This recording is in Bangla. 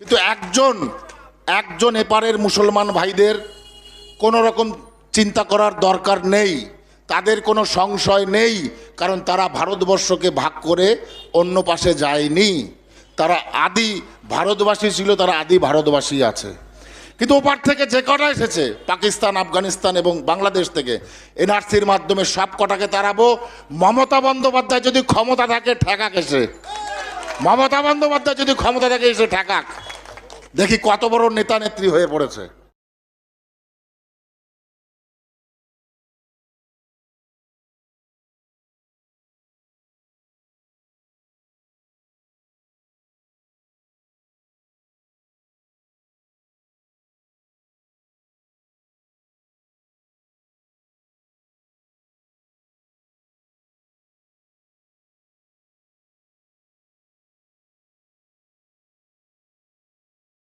কিন্তু একজন একজন এপারের মুসলমান ভাইদের কোনো রকম চিন্তা করার দরকার নেই, তাদের কোনো সংশয় নেই, কারণ তারা ভারতবর্ষকে ভাগ করে অন্য পাশে যায়নি। তারা আদি ভারতবাসী ছিল, তারা আদি ভারতবাসী আছে। কিন্তু ওপার থেকে যে কটা এসেছে, পাকিস্তান, আফগানিস্তান এবং বাংলাদেশ থেকে, এনআরসির মাধ্যমে সব কটাকে তাড়াবো। মমতা বন্দ্যোপাধ্যায় যদি ক্ষমতা থাকে, ঠেকাক এসে। মমতা বন্দ্যোপাধ্যায় যদি ক্ষমতা থাকে, এসে ঠেকাক। দেখি কত বড় নেতা নেত্রী হয়ে পড়েছে।